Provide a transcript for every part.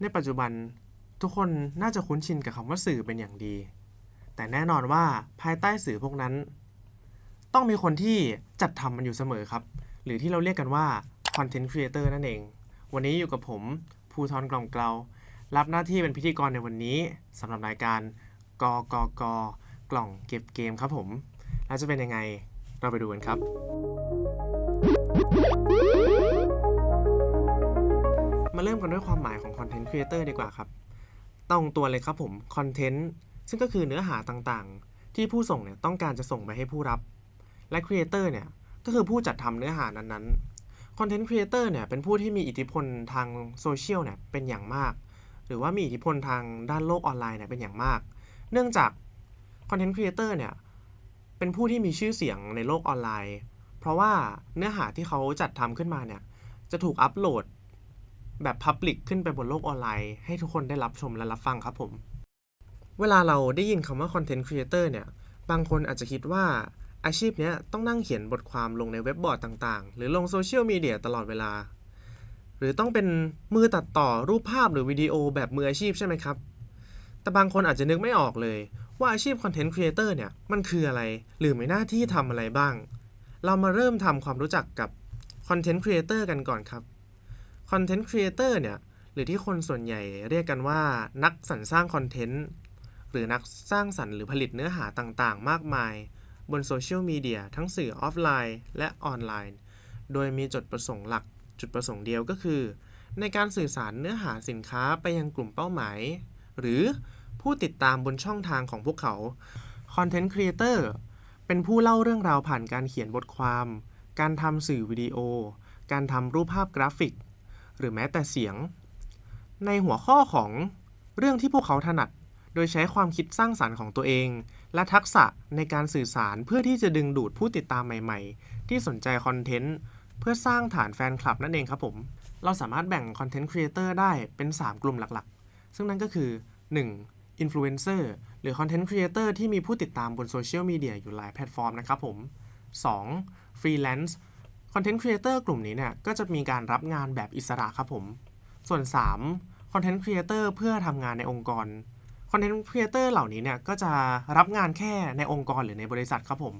ในปัจจุบันทุกคนน่าจะคุ้นชินกับคำว่าสื่อเป็นอย่างดี แต่แน่นอนว่าภายใต้สื่อพวกนั้น ต้องมีคนที่จัดทำมันอยู่เสมอครับ หรือที่เราเรียกกันว่า Content Creator นั่นเอง วันนี้อยู่กับผมภูทรกล่อมเกลารับหน้าที่เป็นพิธีกรในวันนี้สำหรับรายการกกกกล่องเก็บเกมครับผม แล้วจะเป็นยังไงเราไปดูกันครับ มาเริ่มกันด้วยความหมายของ Content Creator ดีกว่าครับตรงตัวเลยครับผม Content ซึ่งก็คือเนื้อหาต่างๆ ที่ผู้ส่งเนี่ยต้องการจะส่งไปให้ผู้รับ และ Creator เนี่ยก็คือผู้จัดทำเนื้อหานั้นๆ Content Creator เนี่ยเป็นผู้ที่มีอิทธิพลทางโซเชียลเนี่ยเป็นอย่างมาก หรือว่ามีอิทธิพลทางด้านโลกออนไลน์เนี่ยเป็นอย่างมาก เนื่องจาก Content Creator เนี่ยเป็นผู้ที่มีชื่อเสียงในโลกออนไลน์ เพราะว่าเนื้อหาที่เขาจัดทำขึ้นมาเนี่ยจะถูกอัปโหลด แบบ Public ขึ้นไปบนโลกออนไลน์ ให้ทุกคนได้รับชมและรับฟังครับผม เวลาเราได้ยินคำว่า Content Creator เนี่ย บางคนอาจจะคิดว่าอาชีพเนี้ยต้องนั่งเขียนบทความลงในเว็บบอร์ดต่างๆ หรือลงโซเชียลมีเดียตลอดเวลา หรือต้องเป็นมือตัดต่อรูปภาพหรือวิดีโอแบบมืออาชีพใช่ไหมครับ แต่บางคนอาจจะนึกไม่ออกเลย ว่าอาชีพ Content Creator เนี่ยมันคืออะไร หรือมีหน้าที่ทำอะไรบ้าง เรามาเริ่มทำความรู้จักกับ Content Creator กันก่อนครับ Content Creator เนี่ย หรือที่คนส่วนใหญ่เรียกกันว่านักสรรสร้างคอนเทนต์หรือนักสร้างสรรค์หรือผลิตเนื้อหาต่างๆ มากมาย บนโซเชียลมีเดียทั้งสื่อออฟไลน์ และออนไลน์ โดยมีจุดประสงค์หลัก จุดประสงค์เดียวก็คือ ในการสื่อสารเนื้อหาสินค้าไปยังกลุ่มเป้าหมาย หรือผู้ติดตามบนช่องทางของพวกเขา Content Creator เป็นผู้เล่าเรื่องราวผ่านการเขียนบทความ การทำสื่อวิดีโอ การทำรูปภาพกราฟิก หรือแม้แต่เสียง ในหัวข้อของเรื่องที่พวกเขาถนัด โดยใช้ความคิดสร้างสารรค์ของตัวเอง และทักษะในการสื่อสารเพื่อที่จะดึงดูดผู้ติดตามใหม่ ๆ ที่สนใจคอนเทนต์เพื่อสร้างฐานแฟนคลับนั่นเองครับผม เราสามารถแบ่งคอนเทนต์ครีเอเตอร์ได้เป็น 3 กลุ่มหลักๆ ซึ่งนั่นก็คือ 1. Influencer หรือ Content Creator ที่มีผู้ติดตามบนโซเชียลมีเดียอยู่หลายแพลตฟอร์มนะครับผม 2. Freelance Content Creator กลุ่มนี้เนี่ยก็จะมีการรับงานแบบอิสระครับผม ส่วน 3. Content Creator เพื่อทำงานในองค์กร Content Creator เหล่านี้เนี่ยก็จะรับงานแค่ในองค์กรหรือในบริษัทครับผม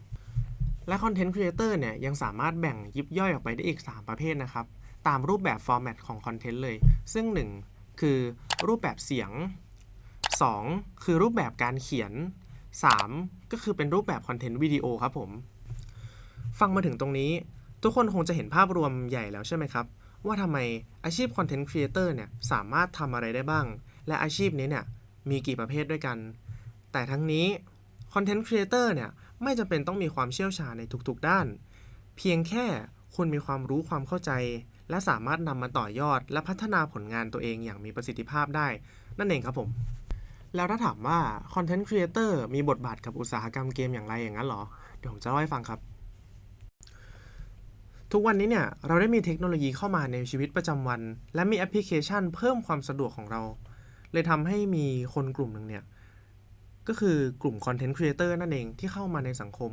และ Content Creator เนี่ยยังสามารถแบ่งยิบย่อยออกไปได้อีก 3 ประเภทนะครับ ตามรูปแบบฟอร์แมตของคอนเทนต์เลย ซึ่ง 1 คือรูปแบบเสียง 2 คือรูปแบบการเขียน 3 ก็คือเป็นรูปแบบคอนเทนต์วิดีโอครับผม ฟังมาถึงตรงนี้ ทุกคนคงจะเห็นภาพรวมใหญ่แล้วใช่ไหมครับ ว่าทำไมอาชีพคอนเทนต์ครีเอเตอร์เนี่ยสามารถทำอะไรได้บ้าง และอาชีพนี้เนี่ยมีกี่ประเภทด้วยกัน แต่ทั้งนี้คอนเทนต์ครีเอเตอร์เนี่ยไม่จำเป็นต้องมีความเชี่ยวชาญในทุกๆ ด้าน เพียงแค่คุณมีความรู้ความเข้าใจ และสามารถนำมาต่อยอด และพัฒนาผลงานตัวเองอย่างมีประสิทธิภาพได้ นั่นเองครับผม แล้วถ้าถามว่าคอนเทนต์ครีเอเตอร์มีบทบาทกับอุตสาหกรรมเกมอย่างไรอย่างนั้นหรอ เดี๋ยวผมจะเล่าให้ฟังครับ ทุกวันนี้เนี่ยเราได้มีเทคโนโลยีเข้ามาในชีวิตประจำวัน และมีแอปพลิเคชันเพิ่มความสะดวกของเรา เลยทำให้มีคนกลุ่มหนึ่งเนี่ย ก็คือกลุ่มคอนเทนต์ครีเอเตอร์นั่นเองที่เข้ามาในสังคม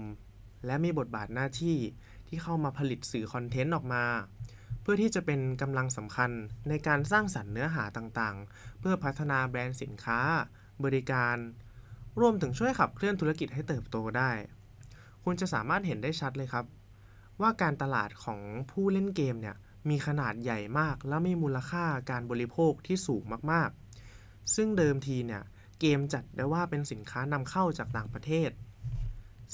และมีบทบาทหน้าที่ที่เข้ามาผลิตสื่อคอนเทนต์ออกมา เพื่อที่จะเป็นกำลังสำคัญในการสร้างสรรค์เนื้อหาต่างๆ เพื่อพัฒนาแบรนด์สินค้า บริการ รวมถึงช่วยขับเคลื่อนธุรกิจให้เติบโตได้ คุณจะสามารถเห็นได้ชัดเลยครับ ว่าการตลาดของผู้เล่นเกมเนี่ยมีขนาดใหญ่มาก และมีมูลค่าการบริโภคที่สูงมากๆ ซึ่งเดิมทีเนี่ยเกมจัดได้ว่าเป็นสินค้านำเข้าจากต่างประเทศ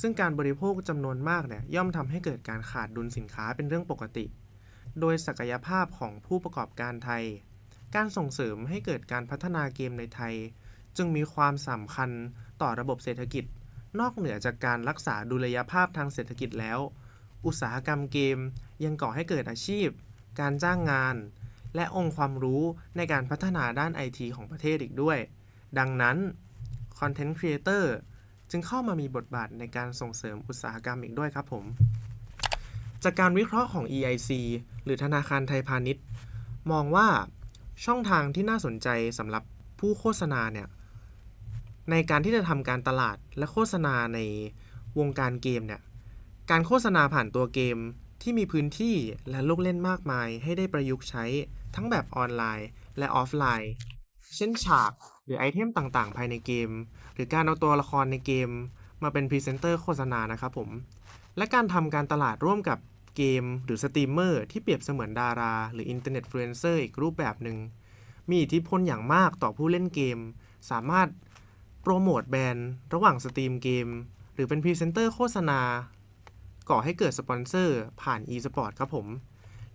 ซึ่งการบริโภคจำนวนมากเนี่ยย่อมทำให้เกิดการขาดดุลสินค้าเป็นเรื่องปกติ โดยศักยภาพของผู้ประกอบการไทย การส่งเสริมให้เกิดการพัฒนาเกมในไทย จึงมีความสำคัญต่อระบบเศรษฐกิจ นอกเหนือจากการรักษาดุลยภาพทางเศรษฐกิจแล้ว อุตสาหกรรมเกม ยังก่อให้เกิดอาชีพ การจ้างงาน และองค์ความรู้ในการพัฒนาด้านไอทีของประเทศอีกด้วย ดังนั้น Content Creator จึงเข้ามามีบทบาทในการส่งเสริมอุตสาหกรรมอีกด้วยครับผม จากการวิเคราะห์ของ EIC หรือธนาคารไทยพาณิชย์ มองว่าช่องทางที่น่าสนใจสำหรับผู้โฆษณาเนี่ยในการที่จะทำการตลาดและโฆษณาในวงการเกมเนี่ย การโฆษณาผ่านตัวเกมที่มีพื้นที่และลูกเล่นมากมายให้ได้ประยุกต์ใช้ทั้งแบบออนไลน์และออฟไลน์ เช่นฉากหรือไอเทมต่างๆ ภายในเกม หรือการเอาตัวละครในเกม มาเป็นพรีเซนเตอร์โฆษณานะครับผม และการทำการตลาดร่วมกับเกม หรือสตรีมเมอร์ที่เปรียบเสมือนดารา หรืออินเทอร์เน็ตฟลูเอนเซอร์อีกรูปแบบหนึ่งมีอิทธิพลอย่างมากต่อผู้เล่นเกม สามารถโปรโมทแบรนด์ระหว่างสตรีมเกม หรือเป็นพรีเซนเตอร์โฆษณา ก่อให้เกิดสปอนเซอร์ผ่าน e-sport ครับผม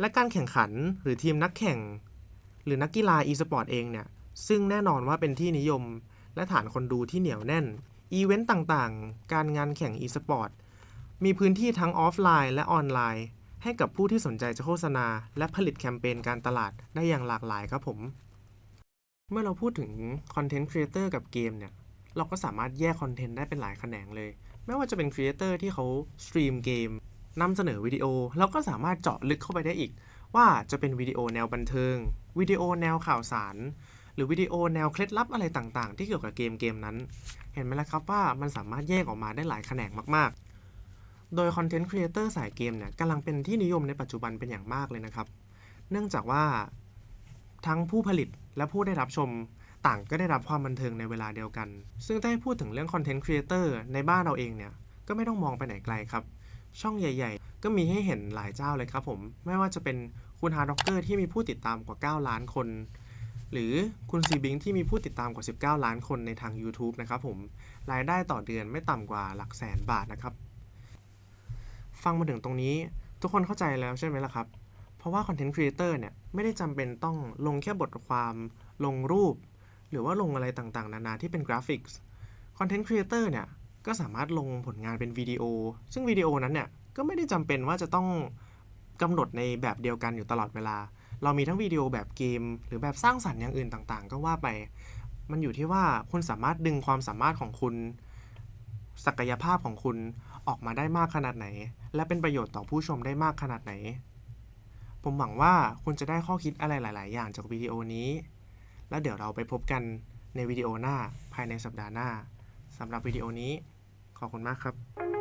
และการแข่งขันหรือทีมนักแข่ง หรือนักกีฬา e-sport เองเนี่ย ซึ่งแน่นอนว่าเป็นที่นิยม และฐานคนดูที่เหนียวแน่น อีเวนต์ต่างๆ การงานแข่ง e-sport มีพื้นที่ทั้งออฟไลน์และออนไลน์ ให้กับผู้ที่สนใจจะโฆษณา และผลิตแคมเปญการตลาดได้อย่างหลากหลายครับผม เมื่อเราพูดถึงคอนเทนต์ครีเอเตอร์กับเกมเนี่ย เราก็สามารถแยกคอนเทนต์ได้เป็นหลายแขนงเลย ไม่ว่าจะเป็นครีเอเตอร์ที่เขาสตรีมเกมนำเสนอวิดีโอเราก็สามารถเจาะลึกเข้าไปได้อีก ว่าจะเป็นวิดีโอแนวบันเทิงวิดีโอแนวข่าวสาร หรือวิดีโอแนวเคล็ดลับอะไรต่างๆ ที่เกี่ยวกับเกมเกมนั้น เห็นไหมล่ะครับว่ามันสามารถแยกออกมาได้หลายแขนงมากๆ โดยคอนเทนต์ครีเอเตอร์สายเกมเนี่ยกำลังเป็นที่นิยมในปัจจุบันเป็นอย่างมากเลยนะครับ เนื่องจากว่าทั้งผู้ผลิตและผู้ได้รับชม ต่างก็ได้รับความบันเทิงในเวลาเดียวกัน ซึ่งถ้าให้พูดถึงเรื่องคอนเทนต์ครีเอเตอร์ในบ้านเราเองเนี่ย ก็ไม่ต้องมองไปไหนไกลครับ ช่องใหญ่ ๆ ก็มีให้เห็นหลายเจ้าเลยครับผม ไม่ว่าจะเป็นคุณฮาร์ด็อกเกอร์ที่มีผู้ติดตามกว่า 9 ล้านคน หรือคุณซีบิงที่มีผู้ติดตามกว่า 19 ล้านคนในทาง YouTube นะครับผม รายได้ต่อเดือนไม่ต่ำกว่าหลักแสนบาทนะครับ ฟังมาถึงตรงนี้ทุกคนเข้าใจแล้วใช่ไหมล่ะครับ เพราะว่าคอนเทนต์ครีเอเตอร์เนี่ยไม่ได้จำเป็นต้องลงแค่บทความลงรูป หรือว่าลงอะไรต่างๆ นานาที่เป็นกราฟิกส์คอนเทนต์ครีเอเตอร์เนี่ยก็สามารถลงผลงานเป็นวิดีโอ ซึ่งวิดีโอนั้นเนี่ยก็ไม่ได้จำเป็นว่าจะต้องกำหนดในแบบเดียวกันอยู่ตลอดเวลา เรามีทั้งวิดีโอแบบเกม หรือแบบสร้างสรรค์อย่างอื่นต่างๆ ก็ว่าไป มันอยู่ที่ว่าคุณสามารถดึงความสามารถของคุณ ศักยภาพของคุณออกมาได้มากขนาดไหน และเป็นประโยชน์ต่อผู้ชมได้มากขนาดไหน ผมหวังว่าคุณจะได้ข้อคิดอะไรหลาย ๆ อย่างจากวิดีโอนี้ แล้วเดี๋ยวเราไปพบกันในวิดีโอหน้าภายในสัปดาห์หน้าสำหรับวิดีโอนี้ขอบคุณมากครับ